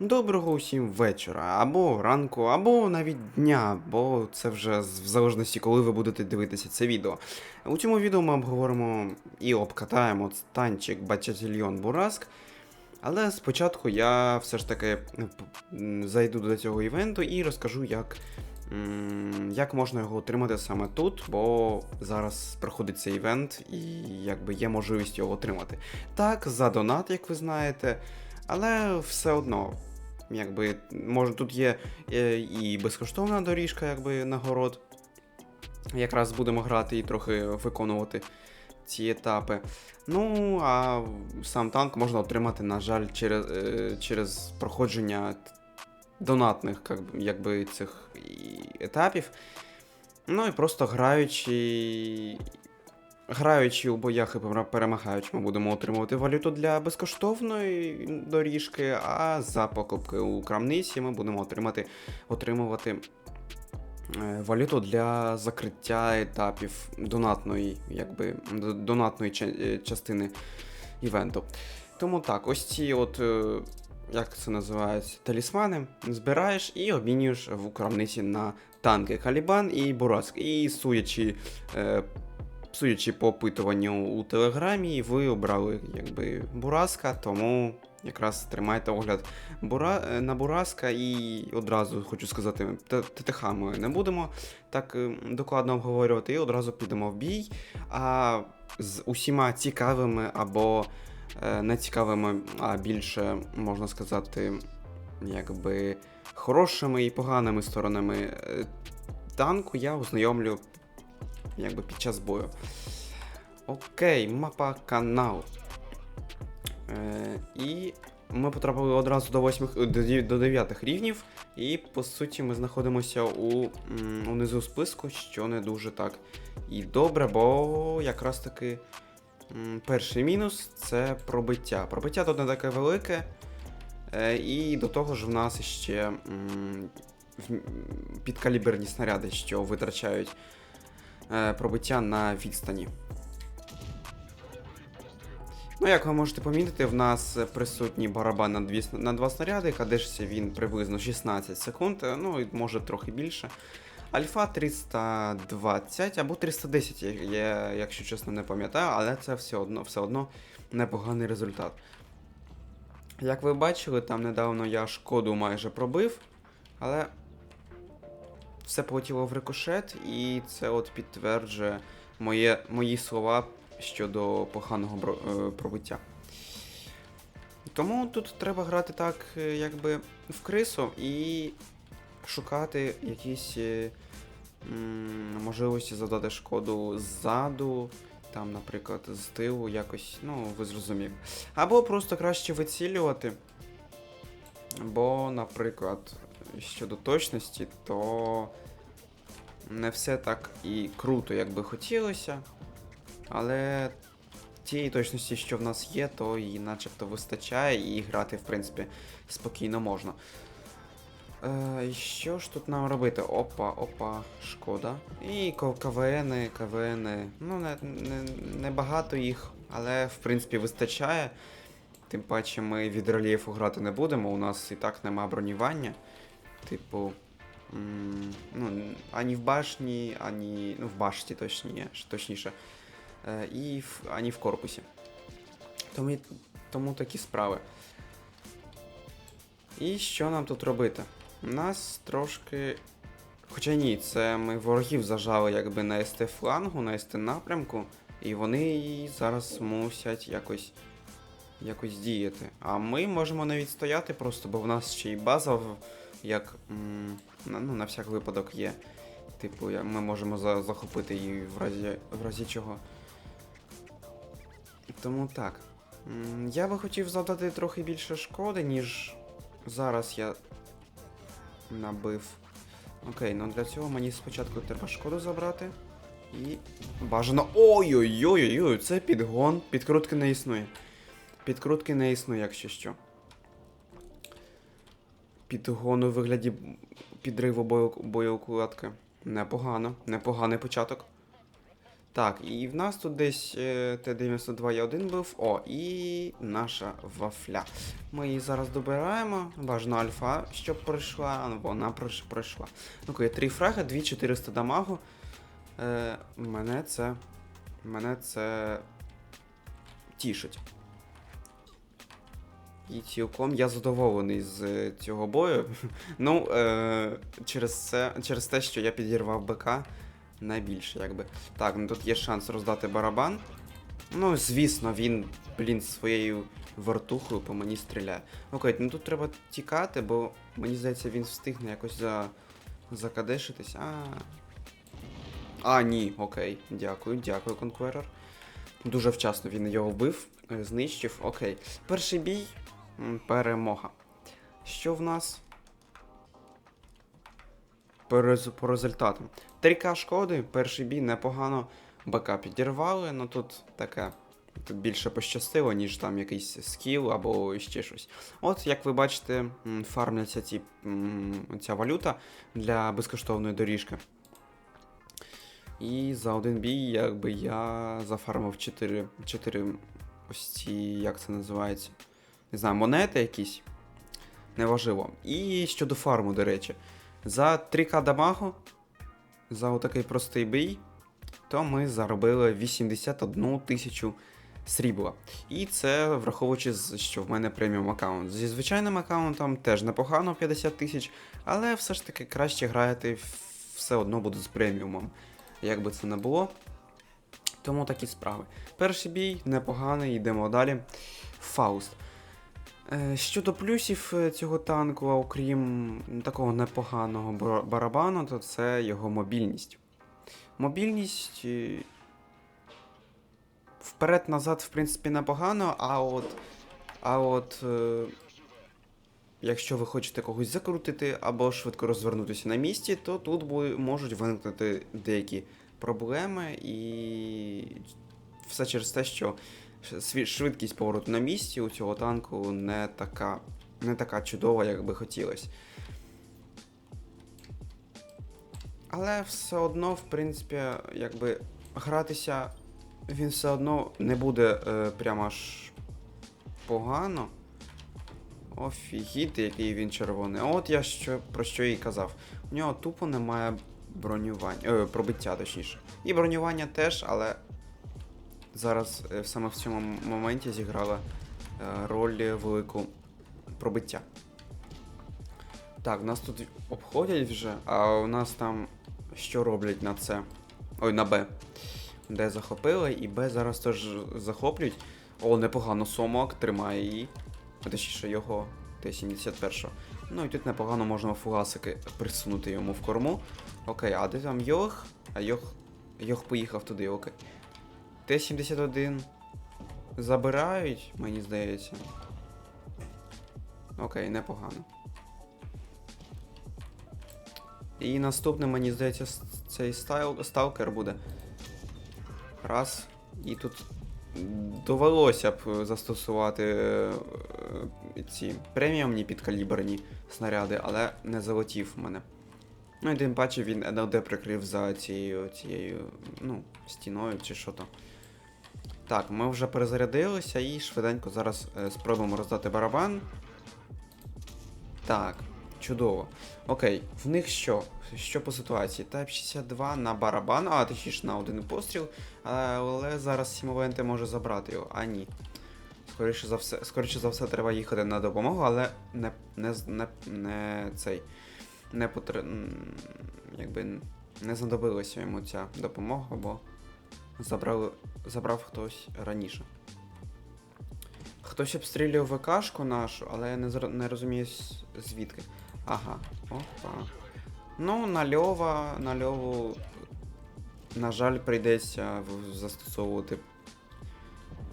Доброго усім вечора, або ранку, або навіть дня, бо це вже в залежності, коли ви будете дивитися це відео. У цьому відео ми обговоримо і обкатаємо танчик Бачатільйон Бураск. Але спочатку я все ж таки зайду до цього івенту і розкажу, як, як можна його отримати саме тут, бо зараз проходить цей івент і якби є можливість його отримати. Так, за донат, як ви знаєте. Але все одно, якби, може, тут є е, і безкоштовна доріжка, якби нагород. Якраз будемо грати і трохи виконувати ці етапи. Ну, а сам танк можна отримати, на жаль, через, е, через проходження донатних якби, цих етапів. Ну і просто граючи. Граючи у боях і перемагаючи, ми будемо отримувати валюту для безкоштовної доріжки, а за покупки у крамниці ми будемо отримати, отримувати е, валюту для закриття етапів донатної, якби, донатної е, частини івенту. Тому так, ось ці от. е, Як це називається? Талісмани збираєш і обмінюєш в крамниці на танки Калібан і Бураск. І судячи е, Судячи по опитуванню у Телеграмі, ви обрали якби Бураска, тому якраз тримайте огляд Бура... е, на Бураска і одразу хочу сказати, ТТХ ми не будемо так е, докладно обговорювати, і одразу підемо в бій. А з усіма цікавими або е, не цікавими, а більше можна сказати, якби хорошими і поганими сторонами е, танку я ознайомлю якби під час бою. Окей, мапа канал. Е, і ми потрапили одразу до 8, до, до 9 рівнів, і по суті ми знаходимося у, унизу списку, що не дуже так і добре, бо якраз таки перший мінус це пробиття. Пробиття тут не таке велике. Е, і до того ж в нас ще підкаліберні снаряди, що витрачають пробиття на відстані. Ну, як ви можете помітити, в нас присутній барабан на, дві, на два снаряди, кадешся він приблизно 16 секунд, е, ну і може трохи більше. Альфа 320 або 310, я, я, якщо чесно не пам'ятаю, але це все одно, все одно непоганий результат. Як ви бачили, там недавно я шкоду майже пробив, але все полетіло в рикошет, і це от підтверджує моє, мої слова щодо поганого е, пробиття. Тому тут треба грати так, е, якби в крису і шукати якісь е, можливості завдати шкоду ззаду, там, наприклад, з тилу якось, ну, ви зрозуміли. Або просто краще вицілювати. Бо, наприклад, щодо точності, то не все так і круто, як би хотілося. Але тієї точності, що в нас є, то її начебто вистачає, і грати, в принципі, спокійно можна. Е, що ж тут нам робити? Опа, опа, шкода. І КВНи, КВНи. Ну, не, не, не багато їх, але в принципі вистачає. Тим паче ми від рельєфу грати не будемо, у нас і так нема бронювання. Типу. Ну, ані в башні, ані. Ну, в башті точніше, точніше. І в, ані в корпусі. Тому, тому такі справи. І що нам тут робити? У нас трошки. Хоча ні, це ми ворогів зажали якби на СТ флангу, на СТ напрямку, і вони зараз мусять якось якось діяти. А ми можемо навіть стояти просто, бо в нас ще й база, як ну, на всяк випадок є. Типу, ми можемо захопити її в разі, в разі чого. Тому так. Я би хотів завдати трохи більше шкоди, ніж зараз я набив. Окей, ну для цього мені спочатку треба шкоду забрати. І бажано. Ой-ой-ой-ой, це підгон. Підкрутки не існує. Підкрутки не існує, якщо що. Підгон у вигляді підриву боєукладки. Непогано, непоганий початок. Так, і в нас тут десь е, Т-92 я один був. О, і наша вафля. Ми її зараз добираємо. Бажано альфа, щоб пройшла. а Вона пройшла. Ну окей, три фраги, 2400 дамагу. Е, мене це. Мене це. Тішить. І цілком я задоволений з е, цього бою. ну, е, через, це, через те, що я підірвав БК найбільше, якби. Так, ну тут є шанс роздати барабан. Ну, звісно, він, блін, своєю вертухою по мені стріляє. Окей, ну тут треба тікати, бо мені здається, він встигне якось за... закадешитись. А. А, ні, окей. Дякую, дякую, конкурер. Дуже вчасно він його вбив, е, знищив. Окей. Перший бій. Перемога. Що в нас? По результатам. 3К шкоди, перший бій непогано. БК підірвали, ну тут таке. Тут більше пощастило, ніж там якийсь скіл або ще щось. От, як ви бачите, фармляться ці, ця валюта для безкоштовної доріжки. І за один бій, якби я зафармив 4, 4 ось ці, як це називається? Не знаю, монети якісь. Неважливо. І щодо фарму, до речі, за 3К дамагу, за отакий простий бій, то ми заробили 81 тисячу срібла. І це враховуючи, що в мене преміум аккаунт. Зі звичайним аккаунтом теж непогано 50 тисяч, але все ж таки краще грати все одно буду з преміумом. Як би це не було. Тому такі справи. Перший бій непоганий, йдемо далі. Фауст. Е, Щодо плюсів е, цього танку, окрім такого непоганого барабану, то це його мобільність. Мобільність е, вперед-назад, в принципі, непогано, а от. А от. Якщо ви хочете когось закрутити або швидко розвернутися на місці, то тут можуть виникнути деякі проблеми, і все через те, що швидкість повороту на місці у цього танку не така, не така чудова, як би хотілося. Але все одно, в принципі, якби гратися він все одно не буде е, прямо аж погано. Офігіти, який він червоний. От я що, про що і казав. У нього тупо немає бронювання. Е, пробиття, точніше. І бронювання теж, але зараз е, саме в цьому моменті зіграла е, роль велику пробиття. Так, нас тут обходять вже, а у нас там що роблять на це? Ой, на Б. Д захопили, і Б зараз теж захоплюють. О, непогано Сомок тримає її. Точніше, його Т-71. Ну і тут непогано можна фугасики присунути йому в корму. Окей, а де там Йох? А Йох. Йох поїхав туди, окей. Т-71 забирають, мені здається. Окей, непогано. І наступним, мені здається, цей стайл, сталкер буде. Раз. І тут довелося б застосувати е, ці преміумні підкаліберні снаряди, але не залетів в мене. Ну і тим паче він НЛД прикрив за цією, цією ну, стіною чи що то. Так, ми вже перезарядилися і швиденько зараз е, спробуємо роздати барабан. Так, чудово. Окей, в них що? Що по ситуації? Type 62 на барабан, а точніше на один постріл, але зараз Сімовенте може забрати його. А ні. Скоріше за все, скоріше за все, треба їхати на допомогу, але не, не, не, не цей. Не потр... якби не знадобилася йому ця допомога, бо забрали, забрав хтось раніше. Хтось обстрілює ВКшку нашу, але я не, не розумію звідки. Ага, опа. Ну, на льова, на льову, на жаль, прийдеться застосовувати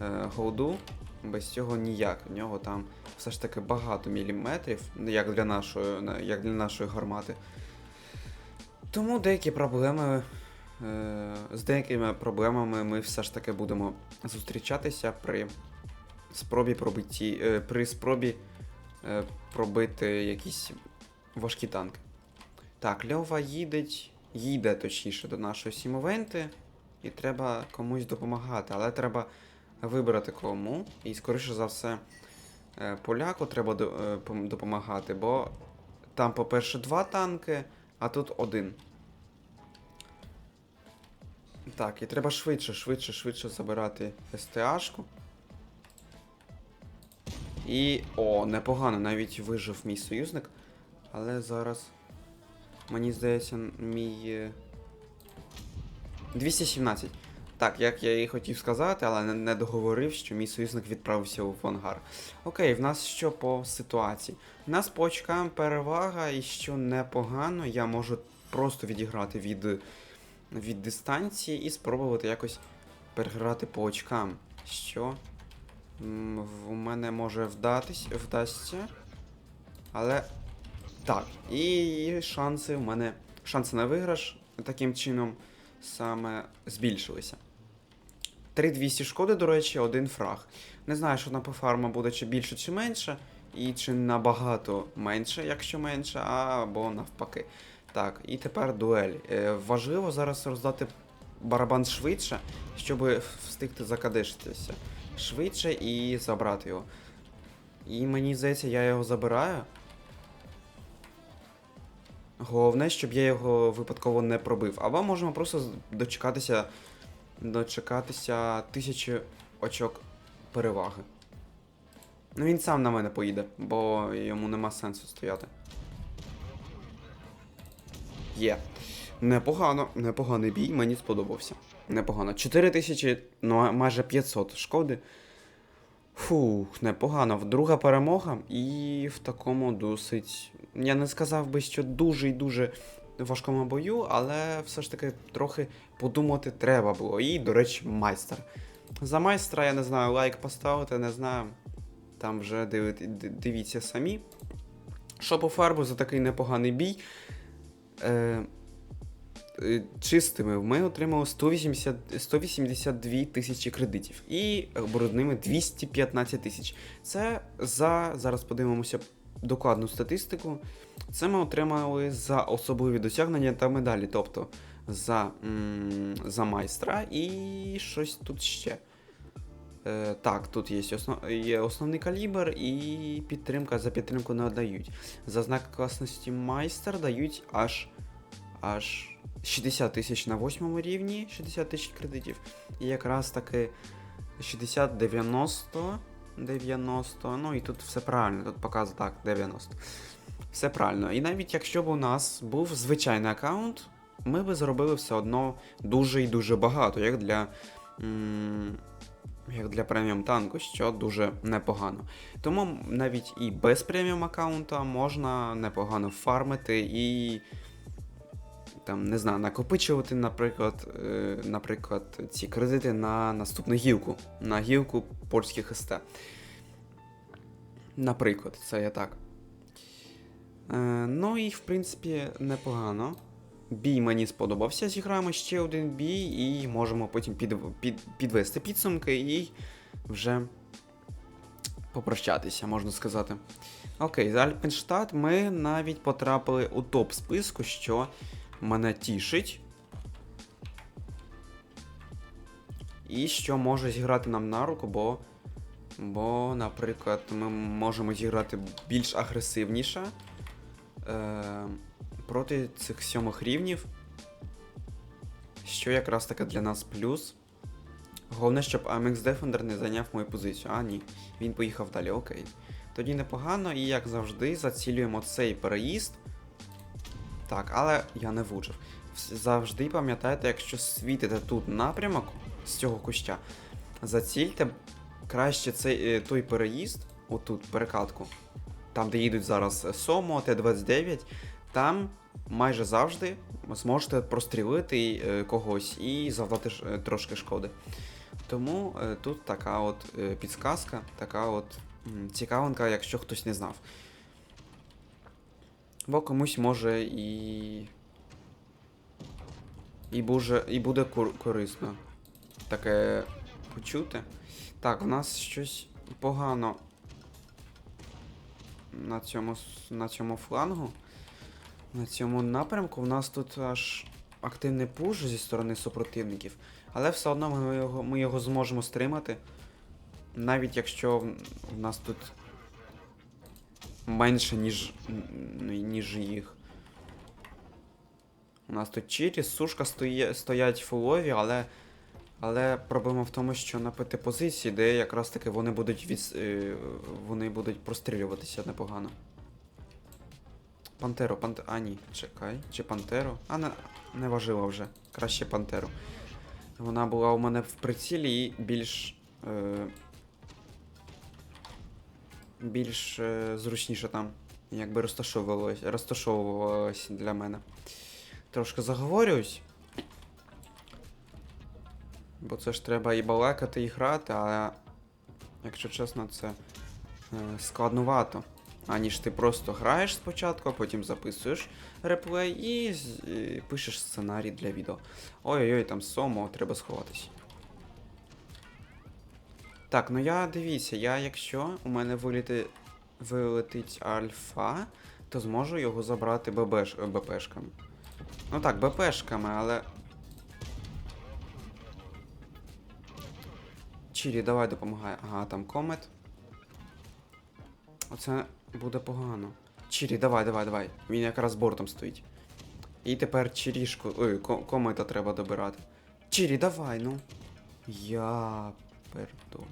е, голду. Без цього ніяк. У нього там все ж таки багато міліметрів, як для нашої, як для нашої гармати. Тому деякі проблеми. Е, з деякими проблемами ми все ж таки будемо зустрічатися при спробі пробитті, е, при спробі е, пробити якісь важкі танки. Так, Льова їде, їде точніше до нашої сімовенти. і треба комусь допомагати, але треба вибрати кому. І скоріше за все, поляку треба до- пом- допомагати, бо там, по-перше, два танки, а тут один. Так, і треба швидше, швидше, швидше забирати СТАшку. І. О, непогано, навіть вижив мій союзник. Але зараз. Мені здається, мій. е, 217. Так, як я і хотів сказати, але не, договорив, що мій союзник відправився в ангар. Окей, в нас що по ситуації? У нас по очкам перевага, і що непогано, я можу просто відіграти від, від дистанції і спробувати якось переграти по очкам. Що в- мене може вдатись, вдасться. Але. Так, і шанси в мене. Шанси на виграш таким чином саме збільшилися. 3200 шкоди, до речі, один фраг. Не знаю, що на пофарма буде чи більше, чи менше, і чи набагато менше, якщо менше, або навпаки. Так, і тепер дуель. Е, важливо зараз роздати барабан швидше, щоб встигти закадишитися. Швидше і забрати його. І мені здається, я його забираю. Головне, щоб я його випадково не пробив. Або можемо просто дочекатися. Дочекатися тисячі очок переваги. Ну він сам на мене поїде, бо йому нема сенсу стояти. Є. Непогано, непоганий бій, мені сподобався. Непогано. 4000, ну майже 500 шкоди. Фух, непогано. Друга перемога, і в такому досить. Я не сказав би, що дуже і дуже важкому бою, але все ж таки трохи подумати треба було. І, до речі, майстер. За майстра, я не знаю, лайк поставити, не знаю. Там вже дивіться самі. Що по фарбу за такий непоганий бій. Е, е, чистими ми отримали 180, 182 тисячі кредитів і брудними 215 тисяч. Це за зараз подивимося докладну статистику. Це ми отримали за особливі досягнення та медалі, тобто за, м, за майстра і щось тут ще. Е, так, тут є, основ... є основний калібр і підтримка за підтримку не дають. За знак класності майстер дають аж аж 60 тисяч на восьмому рівні, 60 тисяч кредитів. І якраз таки 60, 90, 90, ну і тут все правильно, тут показує так, 90. Все правильно. І навіть якщо б у нас був звичайний аккаунт, ми би зробили все одно дуже і дуже багато, як для. Як для преміум танку, що дуже непогано. Тому навіть і без преміум аккаунта можна непогано фармити і там, не знаю, накопичувати, наприклад, е, наприклад, ці кредити на наступну гілку, на гілку польських СТ. Наприклад, це я так. Е, ну і в принципі непогано. Бій мені сподобався. Зіграємо ще один бій і можемо потім під, під, підвести підсумки і вже попрощатися, можна сказати. Окей, за Альпенштадт ми навіть потрапили у топ списку, що мене тішить. І що може зіграти нам на руку, бо, бо наприклад, ми можемо зіграти більш агресивніше е, проти цих сьомих рівнів. Що якраз таки для нас плюс. Головне, щоб Amex Defender не зайняв мою позицію. А, ні, він поїхав далі, окей. Тоді непогано, і як завжди, зацілюємо цей переїзд. Так, але я не влучив. Завжди пам'ятайте, якщо світите тут напрямок з цього куща, зацільте краще цей е, той переїзд, отут, перекатку, там, де їдуть зараз Сомо, Т-29, там майже завжди зможете прострілити е, когось і завдати е, трошки шкоди. Тому е, тут така от підсказка, така от цікавинка, якщо хтось не знав. Бо комусь може і. І, буде, і буде корисно таке почути. Так, в нас щось погано на цьому, на цьому флангу. На цьому напрямку. У нас тут аж активний пуш зі сторони супротивників, але все одно ми його, ми його зможемо стримати. Навіть якщо в- в нас тут менше, ніж, ніж їх. У нас тут Чірі, сушка стоє, стоять фулові, але, але проблема в тому, що на ПТ позиції, де якраз таки вони будуть від, е, вони будуть прострілюватися непогано. Пантеро, пантеро. А, ні, чекай. Чи пантеро? А, не, не важливо вже. Краще пантеру. Вона була у мене в прицілі і більш. Е, більш е, зручніше там. Якби розташовувалось, розташовувалось для мене. Трошки заговорююсь. Бо це ж треба і балакати, і грати, а якщо чесно, це е, складнувато. Аніж ти просто граєш спочатку, а потім записуєш реплей і, пишеш сценарій для відео. Ой-ой-ой, там сомо, треба сховатись. Так, ну я дивіться, я якщо у мене виліти, вилетить альфа, то зможу його забрати ББш, БПшками. Ну так, БПшками, але. Чірі, давай допомагай. Ага, там комет. Оце буде погано. Чірі, давай, давай, давай. Він якраз бортом стоїть. І тепер чирішку. Ой, комета треба добирати. Чірі, давай, ну. Я перду.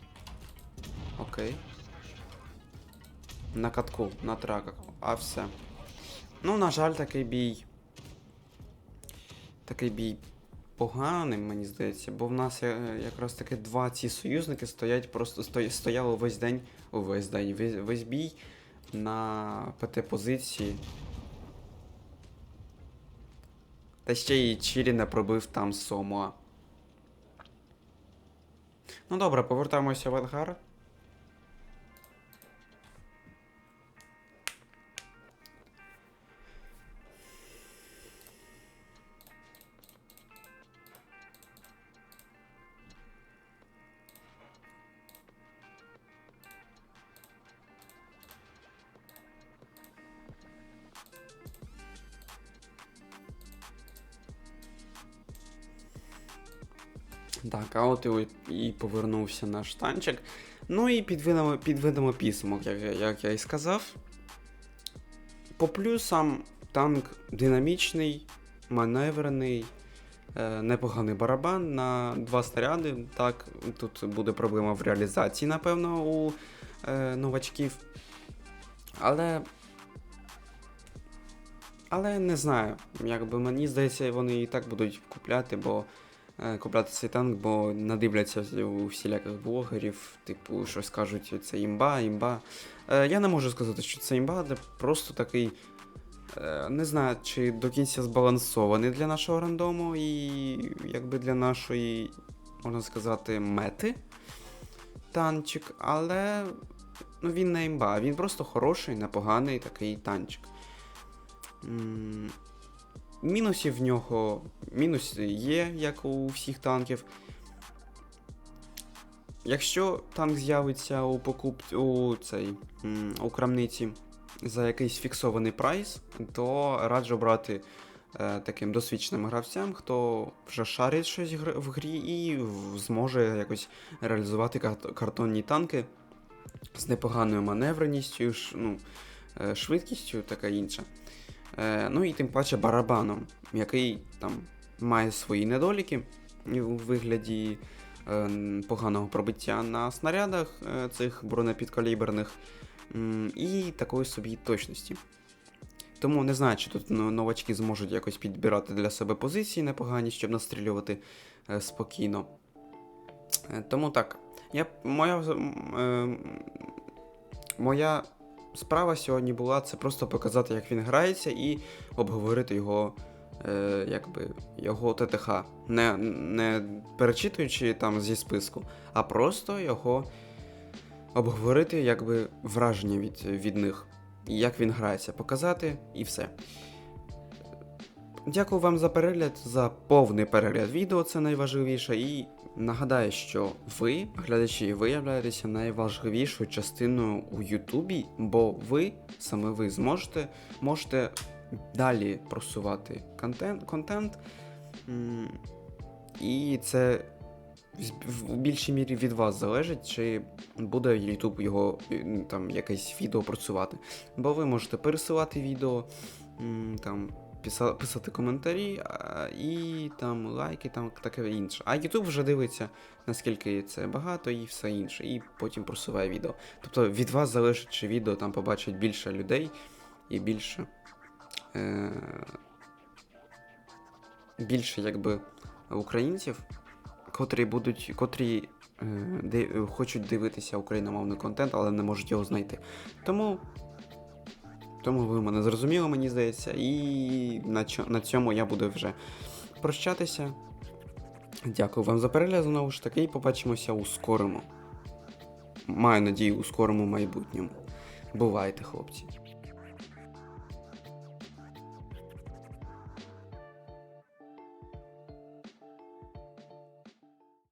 Окей. На катку, на траках. А все. Ну, на жаль, такий бій. Такий бій поганий, мені здається, бо в нас е, якраз таки два ці союзники стоять, просто сто- стояли весь день, весь день, весь, весь бій на ПТ-позиції. Та ще Чілі не пробив там Сомо. Ну добре, повертаємося в Едгар. Так, а от і, і повернувся наш танчик. Ну і підведемо, підведемо підсумок, як, як я і сказав. По плюсам танк динамічний, маневрений, е, непоганий барабан на два снаряди. Так, тут буде проблема в реалізації, напевно, у е, новачків. Але. Але не знаю. Якби мені здається, вони і так будуть купляти, бо купляти цей танк, бо надивляться у всіляких блогерів, типу, щось кажуть, це імба, імба. Е, я не можу сказати, що це імба, це просто такий. е, Не знаю, чи до кінця збалансований для нашого рандому і якби для нашої, можна сказати, мети танчик, але ну, він не імба, він просто хороший, непоганий такий танчик. Мінусів в нього. Мінуси є, як у всіх танків. Якщо танк з'явиться у покуп... у цей у крамниці за якийсь фіксований прайс, то раджу брати е, таким досвідченим гравцям, хто вже шарить щось в грі і зможе якось реалізувати картонні танки з непоганою маневреністю, ш- ну, е, швидкістю, така інша. Е, ну і тим паче барабаном, який там має свої недоліки у вигляді е, поганого пробиття на снарядах е, цих бронепідкаліберних і такої собі точності. Тому не знаю, чи тут новачки зможуть якось підбирати для себе позиції непогані, щоб настрілювати спокійно. Тому так, я, моя, моя справа сьогодні була це просто показати, як він грається, і обговорити його, е, якби, його ТТХ. Не, не перечитуючи там зі списку, а просто його обговорити, якби враження від, від них. І як він грається, показати і все. Дякую вам за перегляд, за повний перегляд відео, це найважливіше. І нагадаю, що ви, глядачі, ви являєтеся найважливішою частиною у Ютубі, бо ви, саме ви зможете можете далі просувати контент, контент І це в- більшій мірі від вас залежить, чи буде YouTube його там якесь відео працювати. Бо ви можете пересилати відео, там, писати коментарі і там лайки, там таке інше. А YouTube вже дивиться, наскільки це багато і все інше, і потім просуває відео. Тобто від вас залежить, чи відео там побачить більше людей і більше. Е- більше якби українців, котрі будуть, котрі е, де, хочуть дивитися україномовний контент, але не можуть його знайти. Тому. Тому ви мене зрозуміли, мені здається, і на, цьому я буду вже прощатися. Дякую вам за перегляд знову ж таки, і побачимося у скорому. Маю надію, у скорому майбутньому. Бувайте, хлопці.